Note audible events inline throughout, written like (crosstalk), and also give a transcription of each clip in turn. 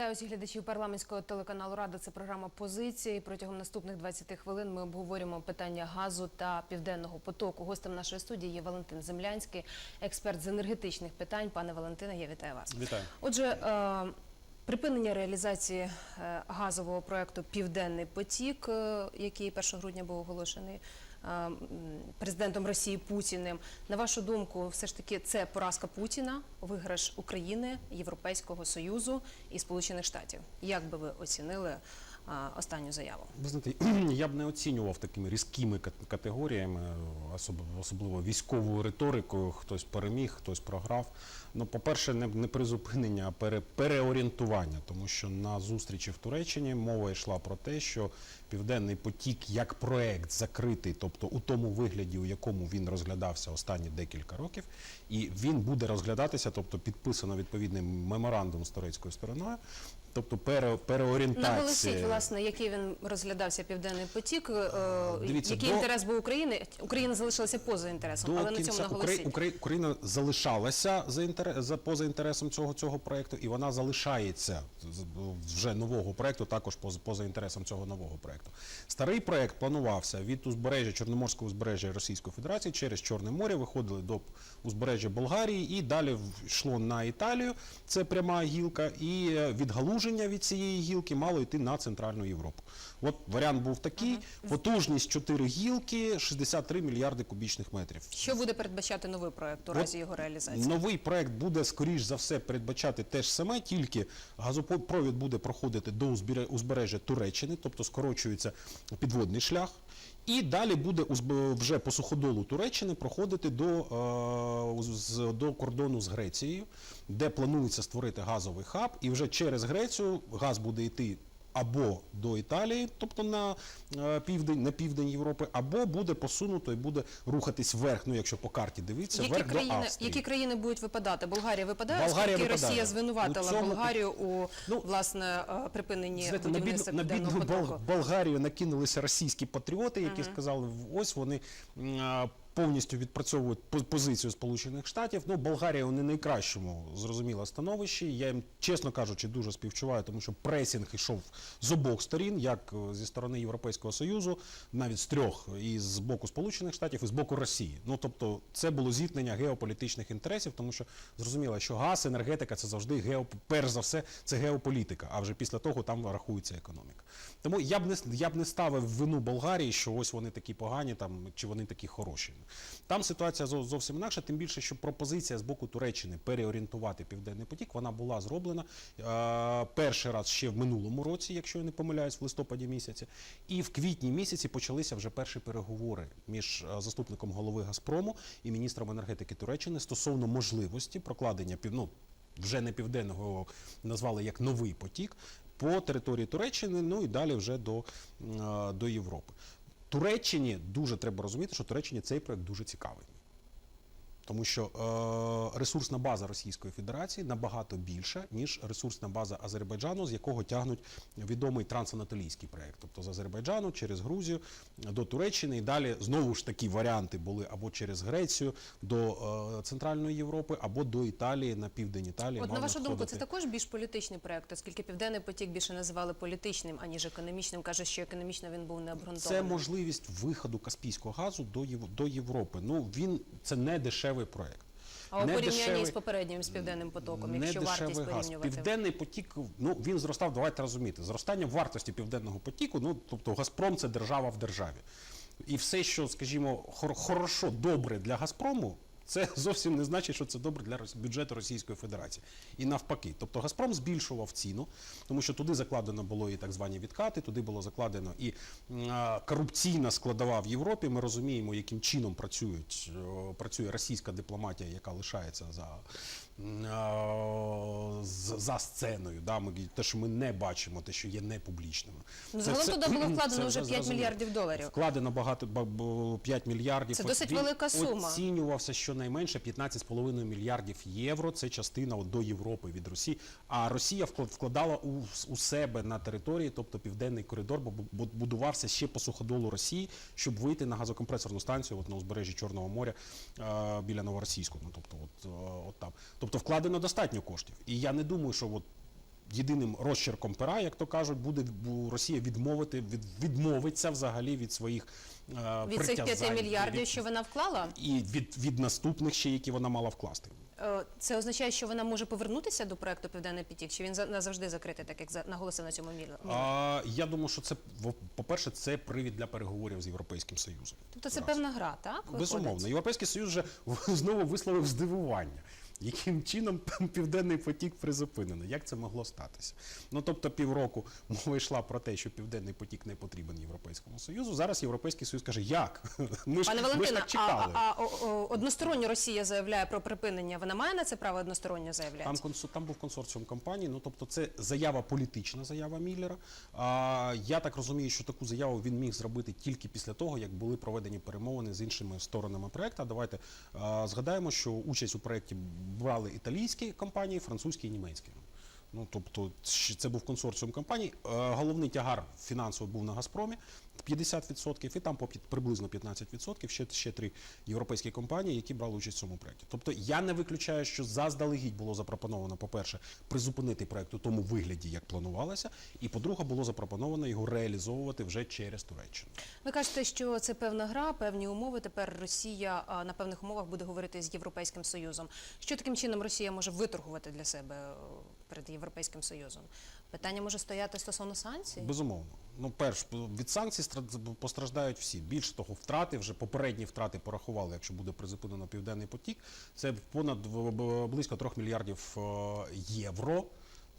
Вітаю всіх глядачів парламентського телеканалу Рада. Це програма позиції. Протягом наступних 20 хвилин ми обговорюємо питання газу та південного потоку. Гостем нашої студії є Валентин Землянський, експерт з енергетичних питань. Пане Валентине, я вітаю вас. Вітаю. Отже, е, припинення реалізації е, газового проекту Південний потік, е, який 1 грудня був оголошений президентом Росії Путіним. На вашу думку, все ж таки це поразка Путіна, виграш України, Європейського Союзу і Сполучених Штатів. Як би ви оцінили останню заяву? Ви знаєте, (clears throat) я б не оцінював такими різкими кат- категоріями, особливо військовою риторикою. Хтось переміг, хтось програв. Ну, по-перше, не, не призупинення, а пере, переорієнтування, тому що на зустрічі в Туреччині мова йшла про те, що Південний потік як проект закритий, тобто у тому вигляді, у якому він розглядався останні декілька років, і він буде розглядатися, тобто підписано відповідний меморандум з турецькою стороною, тобто пере, переорієнтація. Наголосіть, власне, який він розглядався Південний потік, е, Дивіться, який до- інтерес був України. Україна залишилася поза інтересом, але на цьому наголосіть. Украї- Україна залишалася за інтер... за поза інтересом цього цього проекту, і вона залишається вже нового проекту, також поза, поза інтересом цього нового проекту. Старий проект планувався від узбережжя Чорноморського узбережжя Російської Федерації через Чорне море, виходили до узбережжя Болгарії і далі йшло на Італію. Це пряма гілка, і е, відгалуження від цієї гілки мало йти на Центральну Європу. От варіант був такий: потужність 4 гілки, 63 мільярди кубічних метрів. Що буде передбачати новий проект у разі його реалізації? Новий проект буде скоріш за все передбачати те ж саме, тільки газопровід буде проходити до узбере- узбережжя Туреччини, тобто скорочується підводний шлях. І далі буде вже по суходолу Туреччини проходити до, е, до кордону з Грецією, де планується створити газовий хаб, і вже через Грецію газ буде йти або до Італії, тобто на е, південь, на південь Європи, або буде посунуто і буде рухатись вверх. Ну, якщо по карті дивитися, Які вверх до країни, Австрії. які країни будуть випадати? Болгарія випадає, Болгарія оскільки випадає. Росія звинуватила У цьому- Болгарію у Ну, власне е, припиненні Знаєте, на бідну, на бідну Болгарію накинулися російські патріоти, які сказали, ось вони повністю відпрацьовують по- позицію Сполучених Штатів. Ну, Болгарія у не найкращому зрозуміло становищі. Я їм, чесно кажучи, дуже співчуваю, тому що пресінг йшов з обох сторін, як е, зі сторони Європейського Союзу, навіть з трьох, і з боку Сполучених Штатів, і з боку Росії. Ну тобто, це було зіткнення геополітичних інтересів, тому що зрозуміло, що газ, енергетика це завжди гео, перш за все, це геополітика. А вже після того там рахується економіка. Тому я б не я б не ставив вину Болгарії, що ось вони такі погані, там чи вони такі хороші. Там ситуація зовсім інакша, тим більше, що пропозиція з боку Туреччини переорієнтувати південний потік, вона була зроблена е, перший раз ще в минулому році, якщо я не помиляюсь, в листопаді місяці. І в квітні місяці почалися вже перші переговори між е, заступником голови Газпрому і міністром енергетики Туреччини стосовно можливості прокладення ну, вже не південного його назвали як новий потік по території Туреччини, ну і далі вже до, е, до Європи. Туреччині дуже треба розуміти, що Туреччині цей проект дуже цікавий. Тому що е, ресурсна база Російської Федерації набагато більша, ніж ресурсна база Азербайджану, з якого тягнуть відомий трансанатолійський проект. Тобто з Азербайджану через Грузію до Туреччини і далі знову ж такі варіанти були або через Грецію до е, Центральної Європи, або до Італії на південь Італії. От на вашу думку, це також більш політичний проект, оскільки південний потік більше називали політичним, аніж економічним. Каже, що економічно він був необґрунтований. Це можливість виходу Каспійського газу до до Європи. Ну він це не дешевий проект. А у порівнянні дешевий- з попереднім з південним потоком, не якщо вартість газ. порівнювати. Південний потік, ну він зростав, давайте розуміти. Зростання вартості південного потіку, ну тобто Газпром це держава в державі. І все, що, скажімо, хор- хорошо, добре для Газпрому. Це (laughs) зовсім не значить, що це добре для бюджету Російської Федерації. І навпаки. Тобто Газпром збільшував ціну, тому що туди закладено було і так звані відкати, туди було закладено і корупційна складова в Європі. Ми розуміємо, яким чином працюють, працює російська дипломатія, яка лишається за, за сценою. Да? Ми, те, що ми не бачимо, те, що є не публічним. Ну, загалом туди було (clears throat) вкладено вже 5 мільярдів доларів. Вкладено багато ба- б- 5 мільярдів. Це досить велика сума. Оцінювався щонайменше 15,5 мільярдів євро. Це частина от, до Європи від Росії. А Росія вклад- вкладала у, у себе на території, тобто південний коридор, бо бу- будувався ще по суходолу Росії, щоб вийти на газокомпресорну станцію от, на узбережжі Чорного моря е, біля Новоросійського. Ну, тобто, от, е, от там. тобто вкладено достатньо коштів. І я не думаю, що от єдиним розчерком пера, як то кажуть, буде Росія відмовити від, відмовиться взагалі від своїх е, Від цих 5 мільярдів, від- що вона вклала, і від, від наступних ще, які вона мала вкласти. е, це означає, що вона може повернутися до проекту Південний потік, чи він за- назавжди закритий, так як наголосив на цьому Міло? А, я думаю, що це в- по-перше, це привід для переговорів з Європейським Союзом. Тобто це Раз. певна гра, так? виходить? Безумовно, Європейський Союз вже знову висловив здивування. Яким чином південний потік призупинено? Як це могло статися? Ну тобто, півроку мова йшла про те, що південний потік не потрібен Європейському Союзу. Зараз Європейський Союз каже, як? (laughs) Ми ж, Пане Валентина, так а, чекали. а, а о, односторонньо Росія заявляє про припинення. Вона має на це право односторонньо заявляти? Там, консу- там був консорціум компаній, ну тобто це заява політична заява Міллера. А, я так розумію, що таку заяву він міг зробити тільки після того, як були проведені перемовини з іншими сторонами проекту. Давайте а, згадаємо, що участь у проєкті брали італійські компанії, французькі і німецькі. Ну тобто, це був консорціум компаній. Е, Головний тягар фінансовий був на Газпромі 50%, і там по приблизно 15% ще, ще три європейські компанії, які брали участь в цьому проєкті. Тобто я не виключаю, що заздалегідь було запропоновано, по-перше, призупинити проєкт у тому вигляді, як планувалося, і по-друге, було запропоновано його реалізовувати вже через Туреччину. Ви кажете, що це певна гра, певні умови. Тепер Росія на певних умовах буде говорити з Європейським Союзом. Що таким чином Росія може виторгувати для себе е, перед Європейським Союзом? Питання може стояти стосовно санкцій? Безумовно. Ну, перш від санкцій стра- постраждають всі. Більше того, втрати вже попередні втрати порахували, якщо буде призупинено південний потік. Це понад близько 3 мільярдів е, євро.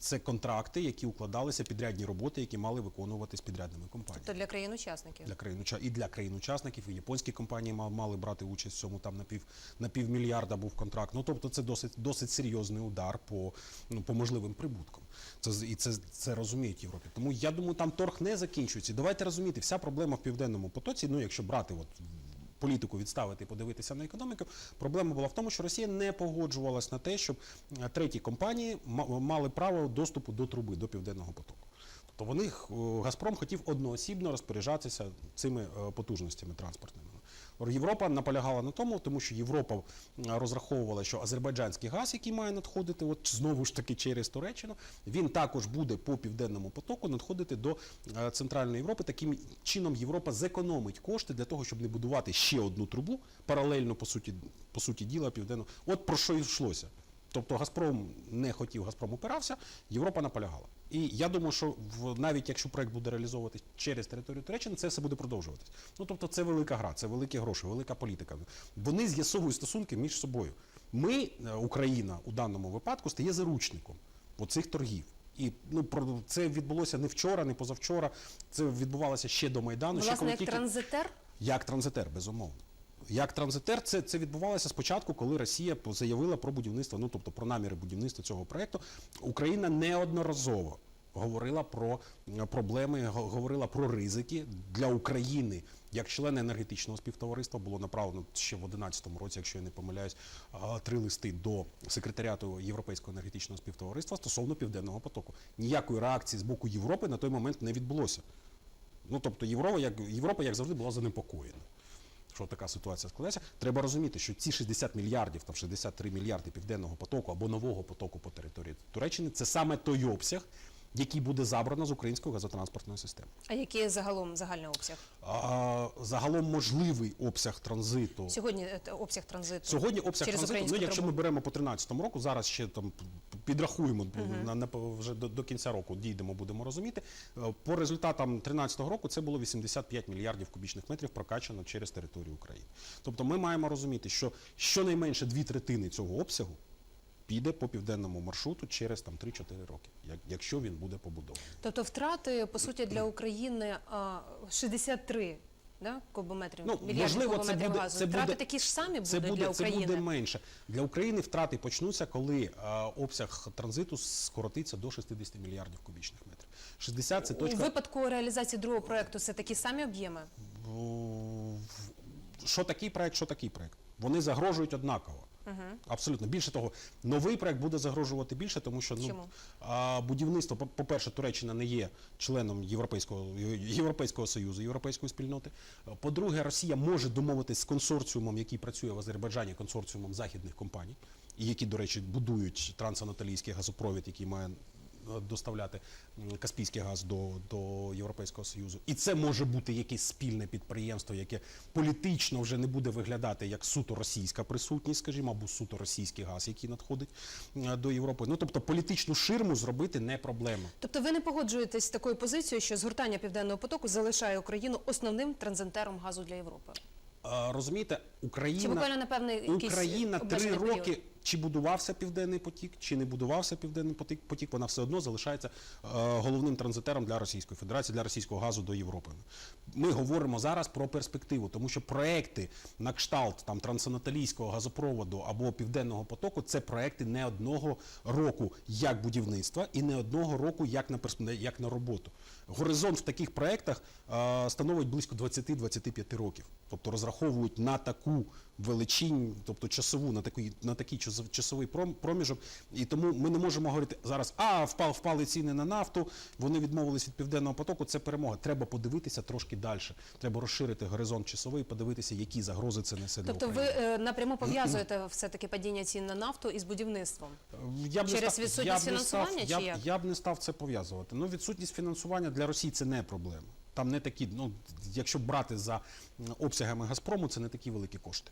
Це контракти, які укладалися підрядні роботи, які мали виконуватись підрядними компаніями. Тобто для країн-учасників. Для країн і для країн-учасників, і японські компанії ма- мали брати участь в цьому. Там на пів на півмільярда був контракт. Ну тобто, це досить досить серйозний удар по ну по можливим прибуткам. Це і це це розуміють Європі. Тому я думаю, там торг не закінчується. Давайте розуміти, вся проблема в південному потоці. Ну, якщо брати от політику відставити і подивитися на економіку. Проблема була в тому, що Росія не погоджувалась на те, щоб е, треті компанії ма- мали право доступу до труби до південного потоку. Тобто вони Газпром хотів одноосібно розпоряджатися цими е, потужностями транспортними. Європа наполягала на тому, тому що Європа розраховувала, що азербайджанський газ, який має надходити, от знову ж таки через Туреччину, він також буде по південному потоку надходити до е, центральної Європи. Таким чином Європа зекономить кошти для того, щоб не будувати ще одну трубу паралельно по суті по суті діла південного. От про що йшлося. Тобто Газпром не хотів, Газпром опирався, Європа наполягала. І я думаю, що в, навіть якщо проект буде реалізовуватись через територію Туреччини, це все буде продовжуватись. Ну тобто це велика гра, це великі гроші, велика політика. Вони з'ясовують стосунки між собою. Ми, е, Україна, у даному випадку стає заручником оцих торгів. І ну про це відбулося не вчора, не позавчора. Це відбувалося ще до майдану. ще Власне, коли як тільки... транзитер? Як транзитер, безумовно. Як транзитер, це, це відбувалося спочатку, коли Росія заявила про будівництво, ну тобто про наміри будівництва цього проекту. Україна неодноразово говорила про проблеми, говорила про ризики для України. Як члени енергетичного співтовариства було направлено ще в 2011 році, якщо я не помиляюсь, три листи до секретаріату Європейського енергетичного співтовариства стосовно південного потоку. Ніякої реакції з боку Європи на той момент не відбулося. Ну тобто Європа, як Європа, як завжди, була занепокоєна. Що така ситуація складеться, треба розуміти, що ці 60 мільярдів, там 63 мільярди південного потоку або нового потоку по території Туреччини, це саме той обсяг, який буде забрано з української газотранспортної системи. А який загалом загальний обсяг? А, загалом можливий обсяг транзиту. Сьогодні е, обсяг транзиту. Сьогодні обсяг через транзиту, ну якщо ми беремо по 13 року, зараз ще там підрахуємо на, на, вже до, до кінця року, дійдемо, будемо розуміти. Е, По результатам 13 року це було 85 мільярдів кубічних метрів прокачано через територію України. Тобто ми маємо розуміти, що щонайменше дві третини цього обсягу піде по південному маршруту через там 3-4 роки, як, якщо він буде побудований. Тобто втрати, по суті, для України а, 63 да, кубометрів, Ну, мільярдів можливо, це буде- газу. це втрати буде- такі ж самі Це буде, для це України. буде менше. Для України втрати почнуться, коли е, обсяг транзиту скоротиться до 60 мільярдів кубічних метрів. 60 – це У випадку реалізації другого проекту це такі самі об'єми? Що такий проект, що такий проект? Вони загрожують однаково. Абсолютно. Більше того, новий проект буде загрожувати більше, тому що ну, Чому? а, будівництво, по- по-перше, Туреччина не є членом Європейського, Європейського Союзу, Європейської спільноти. По-друге, Росія може домовитись з консорціумом, який працює в Азербайджані, консорціумом західних компаній, і які, до речі, будують трансанатолійський газопровід, який має доставляти каспійський газ до, до Європейського Союзу. І це може бути якесь спільне підприємство, яке політично вже не буде виглядати як суто російська присутність, скажімо, або суто російський газ, який надходить е, до Європи. Ну тобто політичну ширму зробити не проблема. Тобто ви не погоджуєтесь з такою позицією, що згортання південного потоку залишає Україну основним транзитером газу для Європи? Е, Розумієте, Україна Чи буквально на певний якийсь Україна три обмежений період? Чи будувався південний потік, чи не будувався південний потік, потік вона все одно залишається е, головним транзитером для Російської Федерації, для російського газу до Європи. Ми говоримо зараз про перспективу, тому що проекти на кшталт там трансанатолійського газопроводу або південного потоку це проекти не одного року як будівництва і не одного року як на як на роботу. Горизонт в таких проектах е, становить близько 20-25 років. Тобто розраховують на таку величинь, тобто часову, на такий, на такий час- часовий пром- проміжок. І тому ми не можемо говорити зараз, а впав, впали ціни на нафту, вони відмовились від південного потоку. Це перемога. Треба подивитися трошки далі. Треба розширити горизонт часовий, подивитися, які загрози це несе для Тобто ви України. е, напряму пов'язуєте все-таки падіння цін на нафту із будівництвом? Я б не Через став- відсутність я б не фінансування став, чи я, як? я б не став це пов'язувати. Ну, відсутність фінансування для Росії це не проблема. Там не такі, ну, якщо брати за обсягами Газпрому, це не такі великі кошти.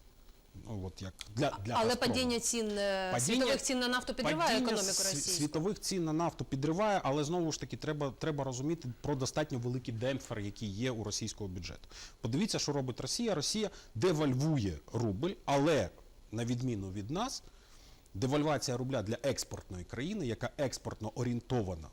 Ну, от як для, для Але Газпрому. падіння цін е, Падіння- світових цін на нафту підриває економіку Росії. Світових цін на нафту підриває, але знову ж таки треба, треба розуміти про достатньо великий демпфер, який є у російського бюджету. Подивіться, що робить Росія. Росія девальвує рубль, але на відміну від нас, девальвація рубля для експортної країни, яка експортно орієнтована.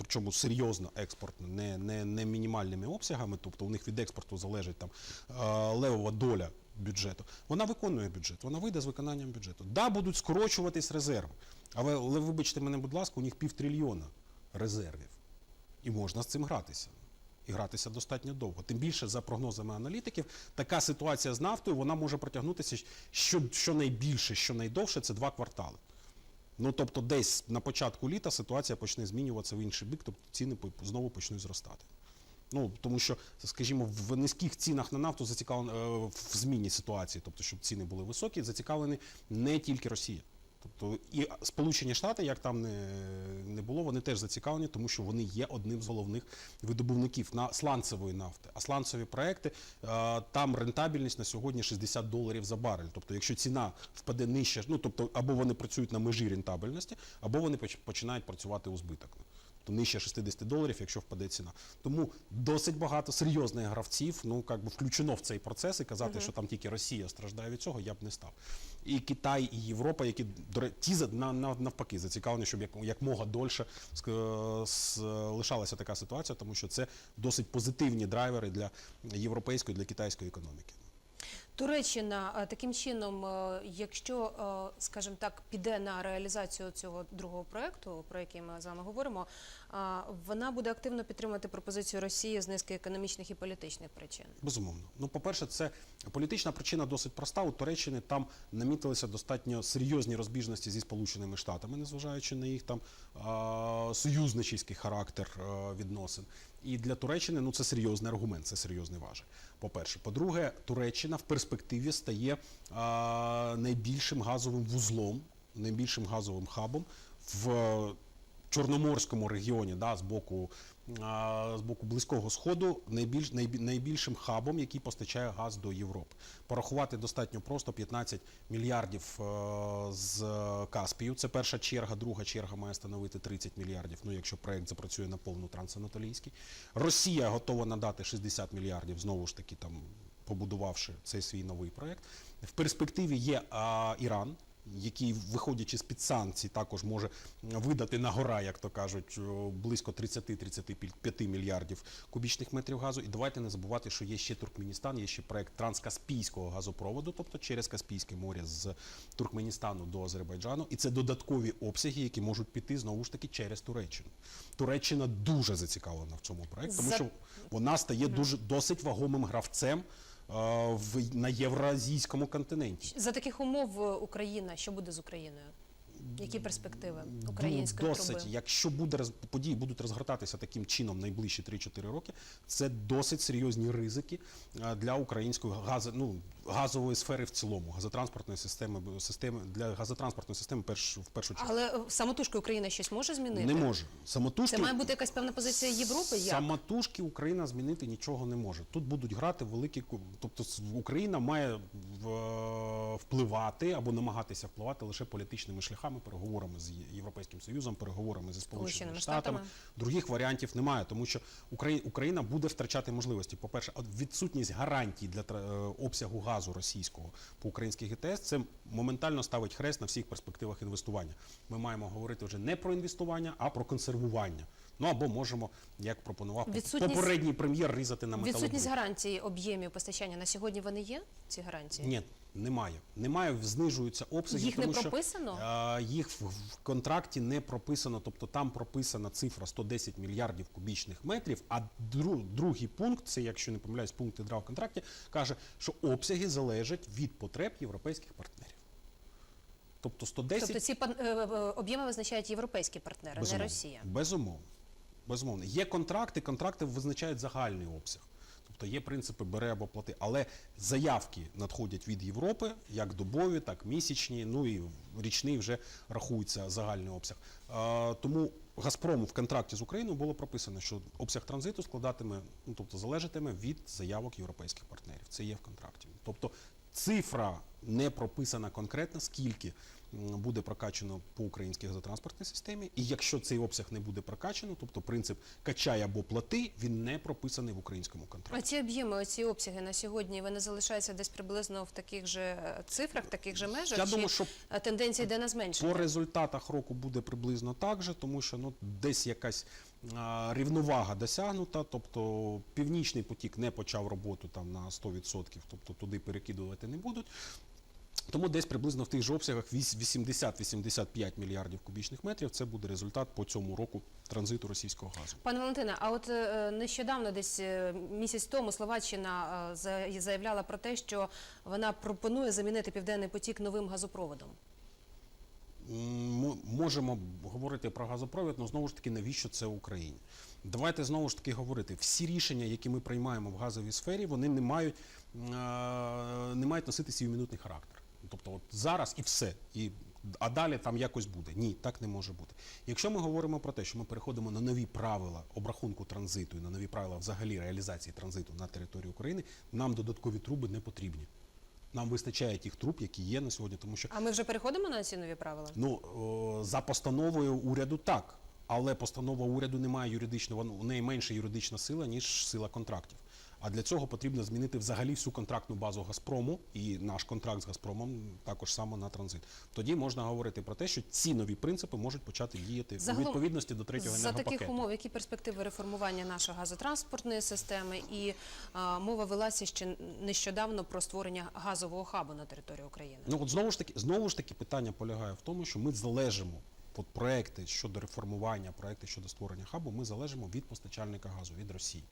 Причому серйозно експортно, не, не, не мінімальними обсягами, тобто у них від експорту залежить там е, левова доля бюджету. Вона виконує бюджет, вона вийде з виконанням бюджету. Да, будуть скорочуватись резерви. Але, але вибачте мене, будь ласка, у них півтрильйона резервів. І можна з цим гратися. І гратися достатньо довго. Тим більше, за прогнозами аналітиків, така ситуація з нафтою вона може протягнутися що, щонайбільше, щонайдовше це два квартали. Ну тобто, десь на початку літа ситуація почне змінюватися в інший бік, тобто ціни знову почнуть зростати. Ну тому що, скажімо, в низьких цінах на нафту зацікавлені е, в зміні ситуації, тобто, щоб ціни були високі, зацікавлені не тільки Росія. Тобто і Сполучені Штати, як там не, не було, вони теж зацікавлені, тому що вони є одним з головних видобувників на сланцевої нафти. А сланцеві проекти е, там рентабельність на сьогодні 60 доларів за барель. Тобто, якщо ціна впаде нижче, ну тобто або вони працюють на межі рентабельності, або вони починають працювати у збиток. То нижче 60 доларів, якщо впаде ціна. Тому досить багато серйозних гравців, ну як би включено в цей процес і казати, що там тільки Росія страждає від цього, я б не став. І Китай, і Європа, які ті на, на, навпаки зацікавлені, щоб як, якмога дольше ск- с- лишалася така ситуація, тому що це досить позитивні драйвери для європейської, для китайської економіки. Туреччина е, таким чином, е, якщо, е, скажімо так, піде на реалізацію цього другого проекту, про який ми з вами говоримо, вона буде активно підтримувати пропозицію Росії з низки економічних і політичних причин. Безумовно. Ну, по-перше, це політична причина досить проста. У Туреччини там намітилися достатньо серйозні розбіжності зі Сполученими Штатами, незважаючи на їх там а, союзничий характер відносин. І для Туреччини ну, це серйозний аргумент, це серйозний важель. По-перше. По-друге, Туреччина в перспективі стає а, найбільшим газовим вузлом, найбільшим газовим хабом в Чорноморському регіоні, да, з боку, з боку Близького Сходу, найбільш, найбільшим хабом, який постачає газ до Європи. Порахувати достатньо просто 15 мільярдів е, з Каспію. Це перша черга, друга черга має становити 30 мільярдів. Ну, якщо проект запрацює на повну трансанатолійський. Росія готова надати 60 мільярдів, знову ж таки, там побудувавши цей свій новий проект. В перспективі є а, Іран який, виходячи з під санкцій, також може видати на гора, як то кажуть, близько 30-35 мільярдів кубічних метрів газу. І давайте не забувати, що є ще Туркменістан, є ще проект транскаспійського газопроводу, тобто через Каспійське море з Туркменістану до Азербайджану. І це додаткові обсяги, які можуть піти знову ж таки через Туреччину. Туреччина дуже зацікавлена в цьому проекті, тому що вона стає дуже досить вагомим гравцем в на євразійському континенті. За таких умов е, Україна, що буде з Україною? Які перспективи Ну, української досить, труби? якщо буде події будуть розгортатися таким чином найближчі 3-4 роки, це досить серйозні ризики е, для української газу. ну, газової сфери в цілому, газотранспортної системи, системи для газотранспортної системи перш, в першу чергу. Але самотужки Україна щось може змінити? Не може. Самотужки, Це має бути якась певна позиція Європи? Як? Самотужки Україна змінити нічого не може. Тут будуть грати великі тобто Україна має впливати або намагатися впливати лише політичними шляхами, переговорами з Європейським Союзом, переговорами зі Сполученими Штатами. Штатами. Других варіантів немає, тому що Украї- Україна буде втрачати можливості. По-перше, відсутність гарантій для е, обсягу газу російського по українських ГТС це моментально ставить хрест на всіх перспективах інвестування. Ми маємо говорити вже не про інвестування, а про консервування. Ну або можемо, як пропонував Відсутність- попередній прем'єр, різати на Відсутність металобрухт. гарантій об'ємів постачання на сьогодні вони є? Ці гарантії? Ні, немає. Немає, знижуються обсяги. Їх не тому що, прописано? е, їх в, в контракті не прописано, тобто там прописана цифра 110 мільярдів кубічних метрів, а дру, другий пункт, це якщо не помиляюсь, пункт ідра в контракті, каже, що обсяги залежать від потреб європейських партнерів. Тобто 110 Тобто ці е, е, об'єми визначають європейські партнери, не Росія. Безумовно. Безумовно. Є контракти, контракти визначають загальний обсяг. Тобто є принципи бери або плати. Але заявки надходять від Європи, як добові, так місячні, ну і річний вже рахується загальний обсяг. Е, тому Газпрому в контракті з Україною було прописано, що обсяг транзиту складатиме, ну тобто залежатиме від заявок європейських партнерів. Це є в контракті. Тобто цифра не прописана конкретно, скільки буде прокачано по українській газотранспортній системі. І якщо цей обсяг не буде прокачано, тобто принцип качай або плати, він не прописаний в українському А ці об'єми, оці обсяги на сьогодні вони залишаються десь приблизно в таких же е, цифрах, таких же межах? Я чи думаю, що е, тенденція йде на зменшення? По результатах року буде приблизно так же, тому що ну десь якась рівновага досягнута. Тобто північний потік не почав роботу там на 100%, тобто туди перекидувати не будуть. Тому десь приблизно в тих же обсягах вісь- 80-85 мільярдів кубічних метрів це буде результат по цьому року транзиту російського газу. Пане Валентине, а от е, нещодавно, десь е, місяць тому, Словаччина е, за- заявляла про те, що вона пропонує замінити південний потік новим газопроводом. М, м- можемо говорити про газопровід, але знову ж таки, навіщо це Україні? Давайте знову ж таки говорити. Всі рішення, які ми приймаємо в газовій сфері, вони не мають, не мають носити сіюмінутний характер. Тобто от зараз і все. І, а далі там якось буде. Ні, так не може бути. Якщо ми говоримо про те, що ми переходимо на нові правила обрахунку транзиту і на нові правила взагалі реалізації транзиту на території України, нам додаткові труби не потрібні. Нам вистачає тих труб, які є на сьогодні, тому що А ми вже переходимо на ці нові правила? Ну о, за постановою уряду так, але постанова уряду не має юридичного, у неї менша юридична сила, ніж сила контрактів. А для цього потрібно змінити взагалі всю контрактну базу Газпрому і наш контракт з Газпромом також само на транзит. Тоді можна говорити про те, що ці нові принципи можуть почати діяти Загалом, у відповідності до третього За енергопакету. таких умов, які перспективи реформування нашої газотранспортної системи, і а, мова велася ще нещодавно про створення газового хабу на території України. Ну от знову ж таки, знову ж таки, питання полягає в тому, що ми залежимо. От проекти щодо реформування, проекти щодо створення хабу, ми залежимо від постачальника газу, від Росії.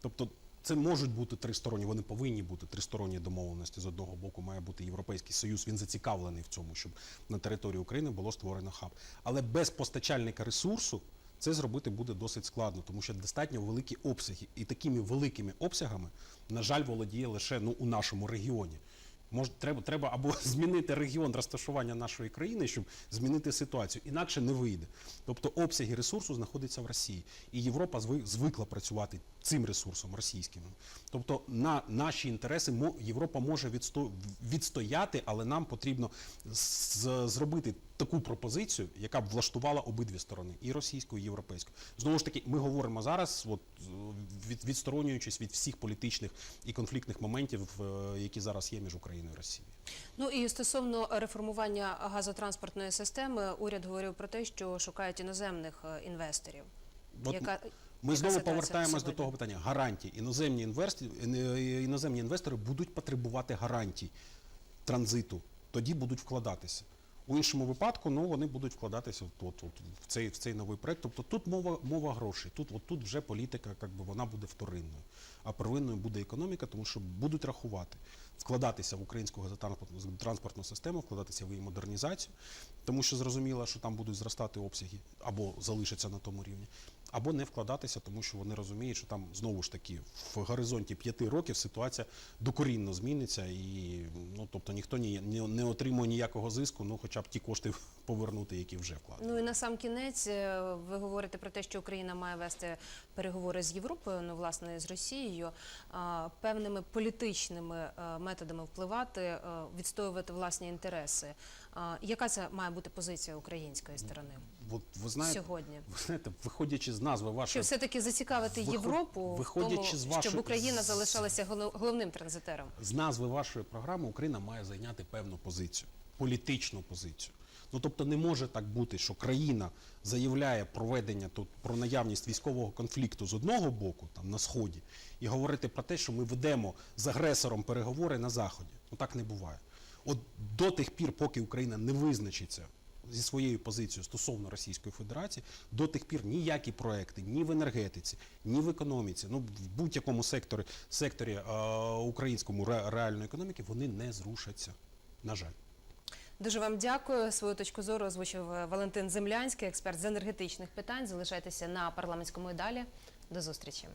Тобто це можуть бути тристоронні, вони повинні бути тристоронні домовленості. З одного боку має бути Європейський Союз, він зацікавлений в цьому, щоб на території України було створено хаб. Але без постачальника ресурсу це зробити буде досить складно, тому що достатньо великі обсяги. І такими великими обсягами, на жаль, володіє лише ну, у нашому регіоні. Може, треба, треба або (laughs) змінити регіон розташування нашої країни, щоб змінити ситуацію. Інакше не вийде. Тобто обсяги ресурсу знаходяться в Росії. І Європа зви- звикла працювати цим ресурсом російським. Тобто на наші інтереси Європа може відсто- відстояти, але нам потрібно з- зробити таку пропозицію, яка б влаштувала обидві сторони, і російську, і європейську. Знову ж таки, ми говоримо зараз, от, від, відсторонюючись від всіх політичних і конфліктних моментів, які зараз є між Україною і Росією. Ну і стосовно реформування газотранспортної системи, уряд говорив про те, що шукають іноземних е, інвесторів. От Яка- Ми знову повертаємось до того питання. Гарантії. Іноземні інвести... е, іноземні інвестори будуть потребувати гарантій транзиту. Тоді будуть вкладатися. У іншому випадку ну, вони будуть вкладатися от, от, от, в, цей, в цей новий проект. Тобто тут мова, мова грошей, тут, от, тут вже політика, як би, вона буде вторинною. А первинною буде економіка, тому що будуть рахувати, вкладатися в українську газотранспортну транспортну систему, вкладатися в її модернізацію, тому що зрозуміло, що там будуть зростати обсяги або залишаться на тому рівні, або не вкладатися, тому що вони розуміють, що там знову ж таки в горизонті п'яти років ситуація докорінно зміниться, і ну тобто ніхто ні, не, не отримує ніякого зиску, ну хоча б ті кошти (laughs) повернути, які вже вкладені. Ну і на сам кінець е, ви говорите про те, що Україна має вести переговори з Європою, ну власне з Росією, певними політичними е, методами впливати, е, відстоювати власні інтереси. Яка це має бути позиція української сторони От ви знаєте, сьогодні? ви знаєте, виходячи з назви вашої все-таки зацікавити Виход- Європу виходячи тому, з вашої- щоб Україна залишалася голов- головним транзитером? з назви вашої програми Україна має зайняти певну позицію, політичну позицію. Ну тобто не може так бути, що країна заявляє проведення тут про наявність військового конфлікту з одного боку, там на сході, і говорити про те, що ми ведемо з агресором переговори на заході. Ну так не буває. От до тих пір, поки Україна не визначиться зі своєю позицією стосовно Російської Федерації, до тих пір ніякі проекти ні в енергетиці, ні в економіці, ну в будь-якому секторі, секторі е, українському ре- реальної економіки вони не зрушаться. На жаль. Дуже вам дякую. Свою точку зору озвучив е, Валентин Землянський, експерт з енергетичних питань. Залишайтеся на парламентському і далі. До зустрічі.